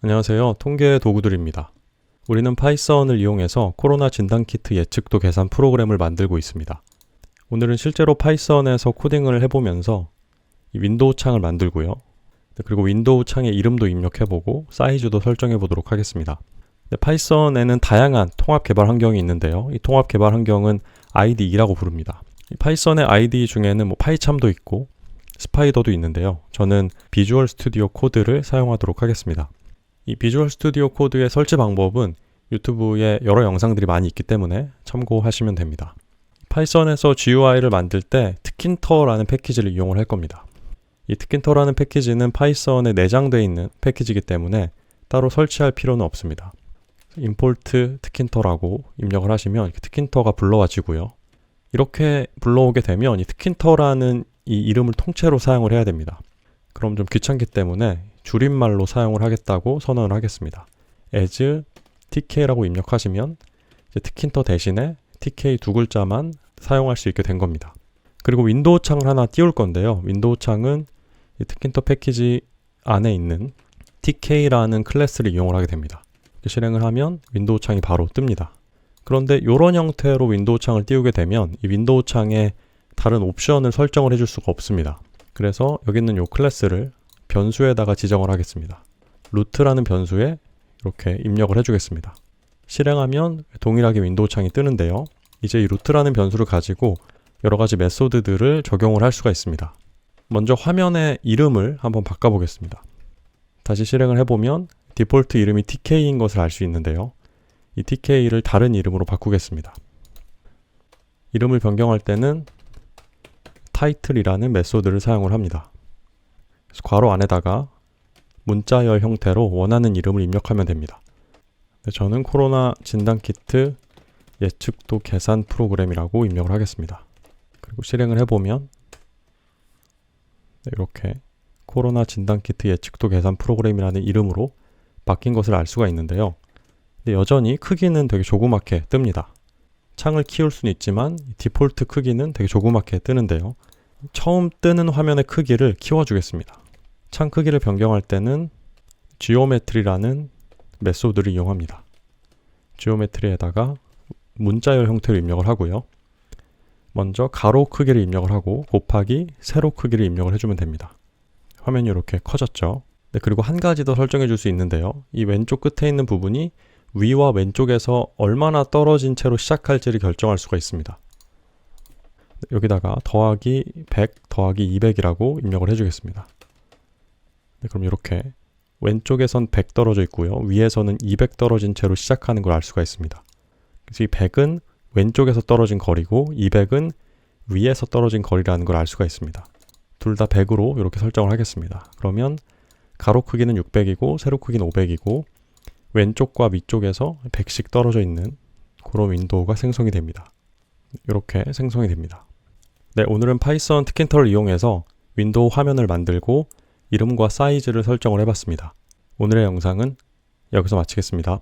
안녕하세요. 통계 도구들입니다. 우리는 파이썬을 이용해서 코로나 진단 키트 예측도 계산 프로그램을 만들고 있습니다. 오늘은 실제로 파이썬에서 코딩을 해보면서 이 윈도우 창을 만들고요. 네, 그리고 윈도우 창의 이름도 입력해보고 사이즈도 설정해 보도록 하겠습니다. 네, 파이썬에는 다양한 통합 개발 환경이 있는데요. 이 통합 개발 환경은 IDE라고 부릅니다. 이 파이썬의 IDE 중에는 뭐 파이참도 있고 스파이더도 있는데요. 저는 비주얼 스튜디오 코드를 사용하도록 하겠습니다. 이 비주얼 스튜디오 코드의 설치 방법은 유튜브에 여러 영상들이 많이 있기 때문에 참고하시면 됩니다. 파이썬에서 GUI를 만들 때 트킨터라는 패키지를 이용을 할 겁니다. 이 트킨터라는 패키지는 파이썬에 내장되어 있는 패키지이기 때문에 따로 설치할 필요는 없습니다. 임포트 트킨터라고 입력을 하시면 트킨터가 불러와지고요. 이렇게 불러오게 되면 이 트킨터라는 이 이름을 통째로 사용을 해야 됩니다. 그럼 좀 귀찮기 때문에 줄임말로 사용을 하겠다고 선언을 하겠습니다. as tk라고 입력하시면 트킨터 대신에 tk 두 글자만 사용할 수 있게 된 겁니다. 그리고 윈도우 창을 하나 띄울 건데요. 윈도우 창은 이 트킨터 패키지 안에 있는 tk라는 클래스를 이용을 하게 됩니다. 실행을 하면 윈도우 창이 바로 뜹니다. 그런데 이런 형태로 윈도우 창을 띄우게 되면 이 윈도우 창에 다른 옵션을 설정을 해줄 수가 없습니다. 그래서 여기 있는 이 클래스를 변수에다가 지정을 하겠습니다. 루트라는 변수에 이렇게 입력을 해주겠습니다. 실행하면 동일하게 윈도우 창이 뜨는데요. 이제 이 루트라는 변수를 가지고 여러 가지 메소드들을 적용을 할 수가 있습니다. 먼저 화면의 이름을 한번 바꿔보겠습니다. 다시 실행을 해보면 디폴트 이름이 TK인 것을 알 수 있는데요. 이 TK를 다른 이름으로 바꾸겠습니다. 이름을 변경할 때는 타이틀이라는 메소드를 사용을 합니다. 괄호 안에다가 문자열 형태로 원하는 이름을 입력하면 됩니다. 네, 저는 코로나 진단 키트 예측도 계산 프로그램이라고 입력을 하겠습니다. 그리고 실행을 해보면 네, 이렇게 코로나 진단 키트 예측도 계산 프로그램이라는 이름으로 바뀐 것을 알 수가 있는데요. 여전히 크기는 되게 조그맣게 뜹니다. 창을 키울 수는 있지만 디폴트 크기는 되게 조그맣게 뜨는데요. 처음 뜨는 화면의 크기를 키워주겠습니다. 창 크기를 변경할 때는 geometry라는 메소드를 이용합니다. geometry에다가 문자열 형태로 입력을 하고요. 먼저 가로 크기를 입력을 하고 곱하기 세로 크기를 입력을 해주면 됩니다. 화면이 이렇게 커졌죠. 네, 그리고 한 가지 더 설정해 줄 수 있는데요. 이 왼쪽 끝에 있는 부분이 위와 왼쪽에서 얼마나 떨어진 채로 시작할지를 결정할 수가 있습니다. 네, 여기다가 더하기 100 더하기 200이라고 입력을 해주겠습니다. 네, 그럼 이렇게 왼쪽에선 100 떨어져 있고요. 위에서는 200 떨어진 채로 시작하는 걸 알 수가 있습니다. 그래서 이 100은 왼쪽에서 떨어진 거리고 200은 위에서 떨어진 거리라는 걸 알 수가 있습니다. 둘 다 100으로 이렇게 설정을 하겠습니다. 그러면 가로 크기는 600이고 세로 크기는 500이고 왼쪽과 위쪽에서 100씩 떨어져 있는 그런 윈도우가 생성이 됩니다. 이렇게 생성이 됩니다. 네, 오늘은 파이썬 트킨터를 이용해서 윈도우 화면을 만들고 이름과 사이즈를 설정을 해봤습니다. 오늘의 영상은 여기서 마치겠습니다.